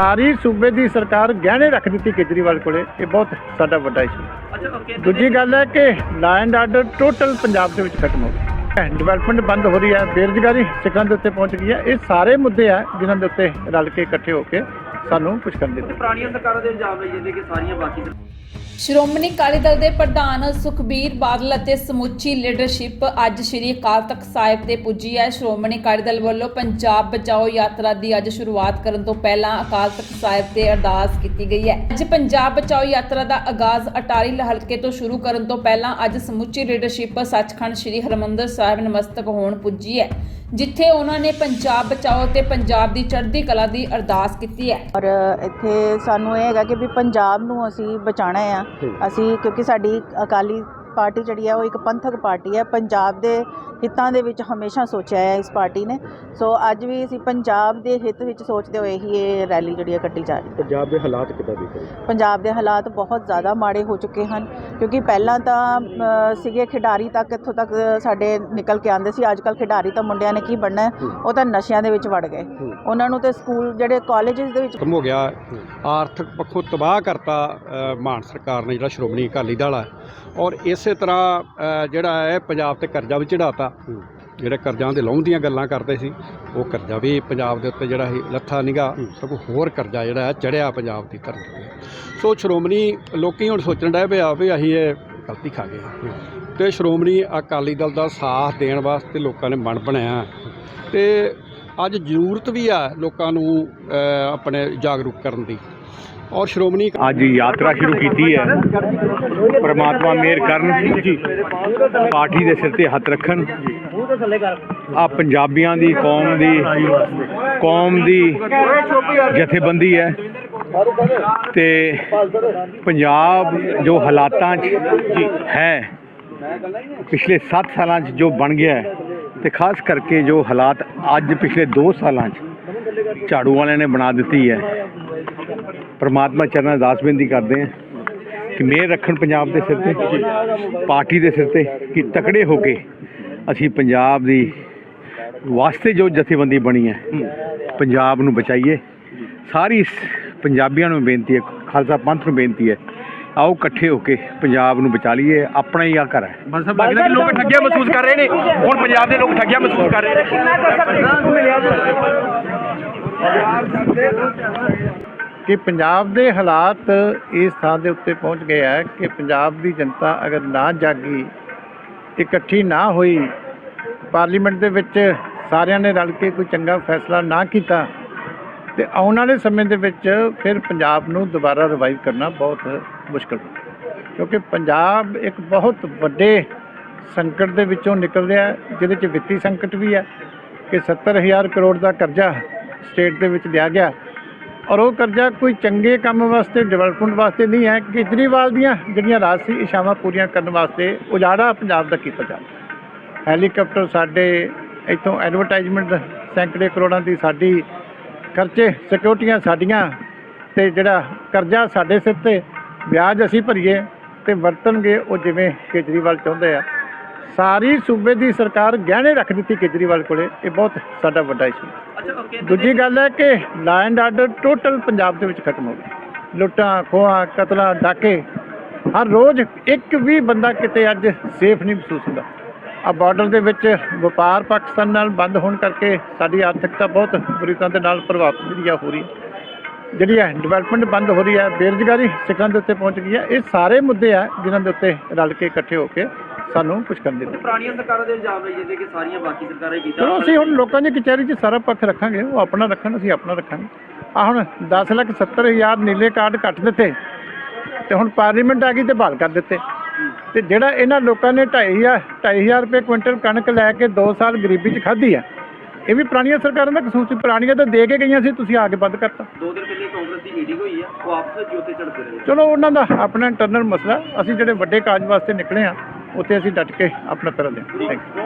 ਸਾਰੀ ਸੂਬੇ ਦੀ ਸਰਕਾਰ ਗਹਿਣੇ ਰੱਖ ਦਿੱਤੀ ਕੇਜਰੀਵਾਲ ਕੋਲੇ। ਇਹ ਬਹੁਤ ਸਾਡਾ ਵੱਡਾ ਇਸ਼ੂ ਦੂਜੀ ਗੱਲ ਹੈ ਕਿ law and order total Punjab ਦੇ ਵਿੱਚ ਖਤਮ ਹੋ ਗਿਆ ਡਿਵੈਲਪਮੈਂਟ ਬੰਦ ਹੋ ਰਹੀ ਹੈ, ਬੇਰੁਜ਼ਗਾਰੀ ਸਿੱਖਾਂ ਦੇ ਉੱਤੇ ਪਹੁੰਚ ਗਈ ਹੈ। ਇਹ ਸਾਰੇ ਮੁੱਦੇ ਆ ਜਿਨ੍ਹਾਂ ਦੇ ਉੱਤੇ ਰਲ ਕੇ ਇਕੱਠੇ ਹੋ ਕੇ ਸਾਨੂੰ ਕੁਝ ਕਰਨ ਦਿੱਤਾ ਪੁਰਾਣੀਆਂ ਸਰਕਾਰਾਂ ਦੇ ਇਲਜ਼ਾਮ ਲਈ ਜਾਂਦੇ ਕਿ ਸਾਰੀਆਂ ਬਾਕੀ ਸ਼੍ਰੋਮਣੀ ਅਕਾਲੀ ਦਲ ਦੇ ਪ੍ਰਧਾਨ ਸੁਖਬੀਰ ਬਾਦਲ ਅਤੇ ਸਮੁੱਚੀ ਲੀਡਰਸ਼ਿਪ ਅੱਜ ਸ੍ਰੀ ਅਕਾਲ ਤਖਤ ਸਾਹਿਬ ਤੇ ਪੁੱਜੀ ਹੈ। ਸ਼੍ਰੋਮਣੀ ਅਕਾਲੀ ਦਲ ਵੱਲੋਂ ਪੰਜਾਬ ਬਚਾਓ ਯਾਤਰਾ ਦੀ ਅੱਜ ਸ਼ੁਰੂਆਤ ਕਰਨ ਤੋਂ ਪਹਿਲਾਂ ਅਕਾਲ ਤਖਤ ਸਾਹਿਬ ਤੇ ਅਰਦਾਸ ਕੀਤੀ ਗਈ ਹੈ। ਅੱਜ ਪੰਜਾਬ ਬਚਾਓ ਯਾਤਰਾ ਦਾ ਆਗਾਜ਼ ਅਟਾਰੀ ਹਲਕੇ ਤੋਂ ਸ਼ੁਰੂ ਕਰਨ ਤੋਂ ਪਹਿਲਾਂ ਅੱਜ ਸਮੁੱਚੀ ਲੀਡਰਸ਼ਿਪ ਸੱਚਖੰਡ ਸ੍ਰੀ ਹਰਮੰਦਰ ਸਾਹਿਬ ਨਮਸਤਕ ਹੋਣ ਪੁੱਜੀ ਹੈ। ਜਿੱਥੇ ਉਹਨਾਂ ਨੇ ਪੰਜਾਬ ਬਚਾਓ ਤੇ ਪੰਜਾਬ ਦੀ ਚੜ੍ਹਦੀ ਕਲਾ ਦੀ ਅਰਦਾਸ ਕੀਤੀ ਹੈ। ਔਰ ਇੱਥੇ ਸਾਨੂੰ ਇਹ ਹੈਗਾ ਕਿ ਵੀ ਪੰਜਾਬ ਨੂੰ ਅਸੀਂ ਬਚਾਉਣਾ ਆ। ਅਸੀਂ ਕਿਉਂਕਿ ਸਾਡੀ ਅਕਾਲੀ ਪਾਰਟੀ ਜਿਹੜੀ ਆ ਉਹ ਇੱਕ ਪੰਥਕ ਪਾਰਟੀ ਹੈ। ਪੰਜਾਬ ਦੇ ਹਿੱਤਾਂ ਦੇ ਵਿੱਚ ਹਮੇਸ਼ਾ ਸੋਚਿਆ ਹੈ ਇਸ ਪਾਰਟੀ ਨੇ। ਸੋ ਅੱਜ ਵੀ ਅਸੀਂ ਪੰਜਾਬ ਦੇ ਹਿੱਤ ਵਿੱਚ ਸੋਚਦੇ ਹੋਏ ਹੀ ਇਹ ਰੈਲੀ ਜਿਹੜੀ ਹੈ ਕੱਢੀ ਜਾ ਰਹੀ ਹੈ। ਪੰਜਾਬ ਦੇ ਹਾਲਾਤ ਕਿੱਦਾਂ ਦੇਖ ਰਹੇ ਹੋ? ਪੰਜਾਬ ਦੇ ਹਾਲਾਤ ਬਹੁਤ ਜ਼ਿਆਦਾ ਮਾੜੇ ਹੋ ਚੁੱਕੇ ਹਨ। ਕਿਉਂਕਿ ਪਹਿਲਾਂ ਤਾਂ ਸੀਗੇ ਖਿਡਾਰੀ ਤੱਕ ਇੱਥੋਂ ਤੱਕ ਸਾਡੇ ਨਿਕਲ ਕੇ ਆਉਂਦੇ ਸੀ। ਅੱਜ ਕੱਲ ਖਿਡਾਰੀ ਤਾਂ ਮੁੰਡਿਆਂ ਨੇ ਕੀ ਬਣਨਾ ਹੈ? ਉਹ ਤਾਂ ਨਸ਼ਿਆਂ ਦੇ ਵਿੱਚ ਵੜ ਗਏ। ਉਹਨਾਂ ਨੂੰ ਤੇ ਸਕੂਲ ਜਿਹੜੇ ਕਾਲਜਸ ਦੇ ਵਿੱਚ ਖਤਮ ਹੋ ਗਿਆ। ਆਰਥਿਕ ਪੱਖੋਂ ਤਬਾਹ ਕਰਤਾ ਮਾਨ ਸਰਕਾਰ ਨੇ ਜਿਹੜਾ ਸ਼੍ਰੋਮਣੀ ਅਕਾਲੀ ਦਲ ਆ। ਔਰ ਇਸੇ ਤਰ੍ਹਾਂ ਅ, ਜਿਹੜਾ ਹੈ ਪੰਜਾਬ ਤੇ ਕਰਜ਼ਾ ਵੀ ਚੜਾਤਾ ਜਿਹੜੇ ਕਰਜ਼ਿਆਂ ਦੇ ਲਾਉਣ ਦੀਆਂ ਗੱਲਾਂ ਕਰਦੇ ਸੀ ਉਹ ਕਰਜ਼ਾ ਵੀ ਪੰਜਾਬ ਦੇ ਉੱਤੇ ਜਿਹੜਾ ਸੀ ਲੱਥਾ ਨਿਗਾ। ਸਗੋਂ ਹੋਰ ਕਰਜ਼ਾ ਜਿਹੜਾ ਹੈ ਚੜਿਆ ਪੰਜਾਬ ਦੀ ਧਰਤੀ ਤੇ ਸੋ ਸ਼੍ਰੋਮਣੀ ਲੋਕੀ ਹੁਣ ਸੋਚਣ ਡਏ ਪਿਆ ਵੀ ਅਸੀਂ ਇਹ ਗਲਤੀ ਖਾ ਗਏ ਹਾਂ। ਤੇ ਸ਼੍ਰੋਮਣੀ ਅਕਾਲੀ ਦਲ ਦਾ ਸਾਥ ਦੇਣ ਵਾਸਤੇ ਲੋਕਾਂ ਨੇ ਮਨ ਬਣਾਇਆ। ਤੇ ਅੱਜ ਜ਼ਰੂਰਤ ਵੀ ਆ ਲੋਕਾਂ ਨੂੰ ਆਪਣੇ ਜਾਗਰੂਕ ਕਰਨ ਦੀ। ਔਰ ਸ਼੍ਰੋਮਣੀ ਅੱਜ ਯਾਤਰਾ ਸ਼ੁਰੂ ਕੀਤੀ ਹੈ। ਪ੍ਰਮਾਤਮਾ ਮਿਹਰ ਕਰਨ, ਪਾਰਟੀ ਦੇ ਸਿਰ ਤੇ ਹੱਥ ਰੱਖਣ। ਆ ਪੰਜਾਬੀਆਂ ਦੀ ਕੌਮ ਦੀ ਕੌਮ ਦੀ ਜਥੇਬੰਦੀ ਹੈ। ਤੇ ਪੰਜਾਬ ਜੋ ਹਾਲਾਤਾਂ 'ਚ ਹੈ, ਪਿਛਲੇ 7 ਸਾਲਾਂ 'ਚ ਜੋ ਬਣ ਗਿਆ ਹੈ ਤੇ ਖਾਸ ਕਰਕੇ ਜੋ ਹਾਲਾਤ ਅੱਜ ਪਿਛਲੇ 2 ਸਾਲਾਂ 'ਚ ਝਾੜੂ ਵਾਲਿਆਂ ਨੇ ਬਣਾ ਦਿੱਤੀ ਹੈ। ਪਰਮਾਤਮਾ ਚਰਨਾਂ ਅਰਦਾਸ ਬੇਨਤੀ ਕਰਦੇ ਹਾਂ ਕਿ ਮਿਹਰ ਰੱਖਣ ਪੰਜਾਬ ਦੇ ਸਿਰ ਤੇ, ਪਾਰਟੀ ਦੇ ਸਿਰ ਤੇ ਕਿ ਤਕੜੇ ਹੋ ਕੇ ਅਸੀਂ ਪੰਜਾਬ ਦੀ ਵਾਸਤੇ ਜੋ ਜਥੇਬੰਦੀ ਬਣੀ ਹੈ, ਪੰਜਾਬ ਨੂੰ ਬਚਾਈਏ। ਸਾਰੀ ਪੰਜਾਬੀਆਂ ਨੂੰ ਬੇਨਤੀ ਹੈ, ਖਾਲਸਾ ਪੰਥ ਨੂੰ ਬੇਨਤੀ ਹੈ ਆਓ ਇਕੱਠੇ ਹੋ ਕੇ ਪੰਜਾਬ ਨੂੰ ਬਚਾ ਲਈਏ ਆਪਣਾ ਹੀ ਆ ਘਰ ਹੈ। ਲੱਗਦਾ ਕਿ ਲੋਕ ਠੱਗਿਆ ਮਹਿਸੂਸ ਕਰ ਰਹੇ ਨੇ। ਹੁਣ ਪੰਜਾਬ ਦੇ ਲੋਕ ਠੱਗਿਆ ਮਹਿਸੂਸ ਕਰ ਰਹੇ ਨੇ। ਕਿ ਪੰਜਾਬ ਦੇ ਹਾਲਾਤ ਇਸ ਥਾਂ ਦੇ ਉੱਤੇ ਪਹੁੰਚ ਗਏ ਹੈ ਕਿ ਪੰਜਾਬ ਦੀ ਜਨਤਾ ਅਗਰ ਨਾ ਜਾਗੀ ਇਕੱਠੀ ਨਾ ਹੋਈ ਪਾਰਲੀਮੈਂਟ ਦੇ ਵਿੱਚ ਸਾਰਿਆਂ ਨੇ ਰਲ ਕੇ ਕੋਈ ਚੰਗਾ ਫੈਸਲਾ ਨਾ ਕੀਤਾ ਤੇ ਆਉਣ ਵਾਲੇ ਸਮੇਂ ਦੇ ਵਿੱਚ ਫਿਰ ਪੰਜਾਬ ਨੂੰ ਦੁਬਾਰਾ ਰਿਵਾਈਵ ਕਰਨਾ ਬਹੁਤ ਮੁਸ਼ਕਲ ਕਿਉਂਕਿ ਪੰਜਾਬ ਇੱਕ ਬਹੁਤ ਵੱਡੇ ਸੰਕਟ ਦੇ ਵਿੱਚੋਂ ਨਿਕਲ ਰਿਹਾ ਹੈ, ਜਿਹਦੇ ਚ ਵਿੱਤੀ ਸੰਕਟ ਵੀ ਹੈ ਕਿ 70000 ਕਰੋੜ ਦਾ ਕਰਜ਼ਾ ਸਟੇਟ ਦੇ ਵਿੱਚ ਲਿਆ ਗਿਆ। ਔਰ ਉਹ ਕਰਜ਼ਾ ਕੋਈ ਚੰਗੇ ਕੰਮ ਵਾਸਤੇ, ਡਿਵੈਲਪਮੈਂਟ ਵਾਸਤੇ ਨਹੀਂ ਹੈ, ਕੇਜਰੀਵਾਲ ਦੀਆਂ ਜਿਹੜੀਆਂ ਰਾਜਸੀ ਇਸ਼ਾਵਾਂ ਪੂਰੀਆਂ ਕਰਨ ਵਾਸਤੇ ਉਜਾੜਾ ਪੰਜਾਬ ਦਾ ਕੀਤਾ ਜਾ ਰਿਹਾ ਹੈਲੀਕਾਪਟਰ ਸਾਡੇ ਇੱਥੋਂ ਐਡਵਰਟਾਈਜ਼ਮੈਂਟ ਸੈਂਕੜੇ ਕਰੋੜਾਂ ਦੀ ਸਾਡੀ ਖਰਚੇ, ਸਿਕਿਉਰਟੀਆਂ ਸਾਡੀਆਂ ਤੇ ਜਿਹੜਾ ਕਰਜ਼ਾ ਸਾਡੇ ਸਿਰ ਤੇ ਵਿਆਜ ਅਸੀਂ ਭਰੀਏ ਤੇ ਵਰਤਣਗੇ ਉਹ ਜਿਵੇਂ ਕੇਜਰੀਵਾਲ ਚਾਹੁੰਦੇ ਆ। ਸਾਰੀ ਸੂਬੇ ਦੀ ਸਰਕਾਰ ਗਹਿਣੇ ਰੱਖ ਦਿੱਤੀ ਕੇਜਰੀਵਾਲ ਕੋਲੇ। ਇਹ ਬਹੁਤ ਸਾਡਾ ਵੱਡਾ ਇਸ਼ੂ ਦੂਜੀ ਗੱਲ ਹੈ ਕਿ law and order total Punjab ਦੇ ਵਿੱਚ ਖਤਮ ਹੋ ਗਿਆ ਲੁੱਟਾਂ ਖੋਹਾਂ ਕਤਲਾਂ ਡਾਕੇ ਹਰ ਰੋਜ਼ ਇੱਕ ਵੀ ਬੰਦਾ ਕਿਤੇ ਅੱਜ ਸੇਫ ਨਹੀਂ ਮਹਿਸੂਸ ਹੁੰਦਾ। ਆ ਬਾਰਡਰ ਦੇ ਵਿੱਚ ਵਪਾਰ ਪਾਕਿਸਤਾਨ ਨਾਲ ਬੰਦ ਹੋਣ ਕਰਕੇ ਸਾਡੀ ਆਰਥਿਕਤਾ ਬਹੁਤ ਬੁਰੀ ਤਰ੍ਹਾਂ ਦੇ ਨਾਲ ਪ੍ਰਭਾਵਿਤ ਜਿਹੜੀ ਆ ਹੋ ਰਹੀ ਹੈ। ਜਿਹੜੀ ਹੈ ਡਿਵੈਲਪਮੈਂਟ ਬੰਦ ਹੋ ਰਹੀ ਹੈ ਬੇਰੁਜ਼ਗਾਰੀ ਸਿਖਰਾਂ ਦੇ ਉੱਤੇ ਪਹੁੰਚ ਗਈ ਹੈ। ਇਹ ਸਾਰੇ ਮੁੱਦੇ ਆ ਜਿਨ੍ਹਾਂ ਦੇ ਉੱਤੇ ਰਲ ਕੇ ਇਕੱਠੇ ਹੋ ਕੇ ਸਾਨੂੰ ਕੁਝ ਕਰਨ ਦੇ ਪੁਰਾਣੀਆਂ ਸਰਕਾਰਾਂ ਦੇ ਇਲਜ਼ਾਮ ਲਈ ਜਾਂਦੇ ਕਿ ਸਾਰੀਆਂ ਬਾਕੀ ਸਰਕਾਰਾਂ ਹੀ ਕੀਤਾ। ਚਲੋ ਅਸੀਂ ਹੁਣ ਲੋਕਾਂ ਦੀ ਕਚਹਿਰੀ 'ਚ ਸਾਰਾ ਪੱਖ ਰੱਖਾਂਗੇ ਉਹ ਆਪਣਾ ਰੱਖਣ ਅਸੀਂ ਆਪਣਾ ਰੱਖਾਂਗੇ। ਆ ਹੁਣ 10 ਲੱਖ 70 ਹਜ਼ਾਰ ਨੀਲੇ ਕਾਰਡ ਕੱਟ ਦਿੱਤੇ ਤੇ ਹੁਣ ਪਾਰਲੀਮੈਂਟ ਆ ਗਈ ਤੇ ਬਹਾਲ ਕਰ ਦਿੱਤੇ। ਤੇ ਜਿਹੜਾ ਇਹਨਾਂ ਲੋਕਾਂ ਨੇ 2500 2500 ਰੁਪਏ ਕੁਇੰਟਲ ਕਣਕ ਲੈ ਕੇ 2 ਸਾਲ ਗਰੀਬੀ 'ਚ ਖਾਧੀ ਆ ਇਹ ਵੀ ਪੁਰਾਣੀਆਂ ਸਰਕਾਰਾਂ ਦਾ ਕਸੂਰ ਸੀ ਪੁਰਾਣੀਆਂ ਤਾਂ ਦੇ ਕੇ ਗਈਆਂ ਸੀ ਤੁਸੀਂ ਆ ਕੇ ਬੰਦ ਕਰਤਾ। ਦੋ ਦਿਨ ਪਹਿਲੇ ਕਾਂਗਰਸ ਦੀ ਮੀਟਿੰਗ ਹੋਈ ਆ ਉਹ ਆਪਸ ਵਿੱਚ ਉੱਤੇ ਝੜਪਦੇ ਰਹੇ। ਚਲੋ ਉਹਨਾਂ ਦਾ ਆਪਣਾ ਇੰਟਰਨਲ ਮਸਲਾ ਅਸੀਂ ਜਿਹੜੇ ਵੱਡੇ ਕਾਜ ਵਾਸਤੇ ਨਿਕਲੇ ਆ ਉੱਥੇ ਅਸੀਂ ਡਟ ਕੇ ਆਪਣਾ ਕਰਾਂਗੇ ਥੈਂਕ ਯੂ